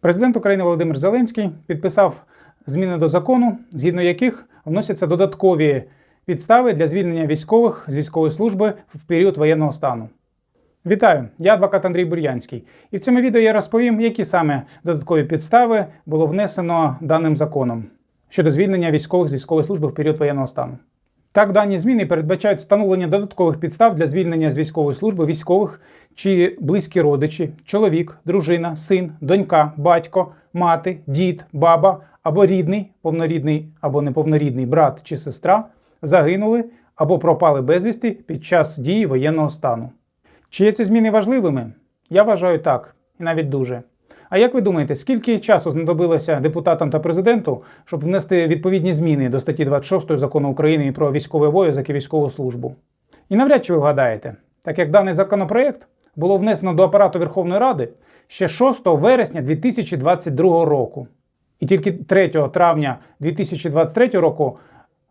Президент України Володимир Зеленський підписав зміни до закону, згідно яких вносяться додаткові підстави для звільнення військових з військової служби в період воєнного стану. Вітаю! Я адвокат Андрій Бур'янський. І в цьому відео я розповім, які саме додаткові підстави було внесено даним законом щодо звільнення військових з військової служби в період воєнного стану. Так, дані зміни передбачають встановлення додаткових підстав для звільнення з військової служби військових чи близькі родичі, чоловік, дружина, син, донька, батько, мати, дід, баба або рідний, повнорідний або неповнорідний брат чи сестра загинули або пропали безвісти під час дії воєнного стану. Чи є ці зміни важливими? Я вважаю так, і навіть дуже. А як ви думаєте, скільки часу знадобилося депутатам та президенту, щоб внести відповідні зміни до статті 26 закону України про військовий обов'язок і військову службу? І навряд чи ви вгадаєте, так як даний законопроект було внесено до апарату Верховної Ради ще 6 вересня 2022 року. І тільки 3 травня 2023 року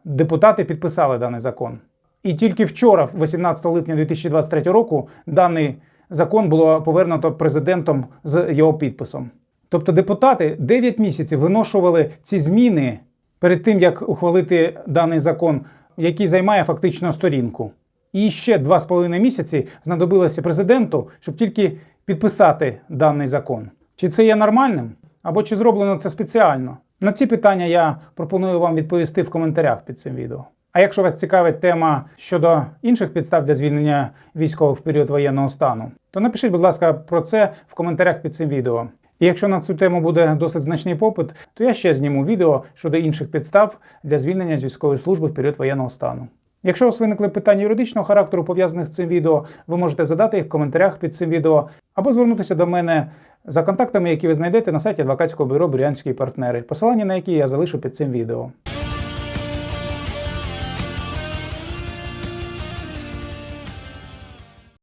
депутати підписали даний закон. І тільки вчора, 18 липня 2023 року, даний закон було повернуто президентом з його підписом. Тобто депутати 9 місяців виношували ці зміни перед тим, як ухвалити даний закон, який займає фактично сторінку. І ще 2,5 місяці знадобилося президенту, щоб тільки підписати даний закон. Чи це є нормальним? Або чи зроблено це спеціально? На ці питання я пропоную вам відповісти в коментарях під цим відео. А якщо вас цікавить тема щодо інших підстав для звільнення військових в період воєнного стану, то напишіть, будь ласка, про це в коментарях під цим відео. І якщо на цю тему буде досить значний попит, то я ще зніму відео щодо інших підстав для звільнення з військової служби в період воєнного стану. Якщо у вас виникли питання юридичного характеру, пов'язаних з цим відео, ви можете задати їх в коментарях під цим відео або звернутися до мене за контактами, які ви знайдете на сайті адвокатського бюро Бурянські партнери, посилання на які я залишу під цим відео.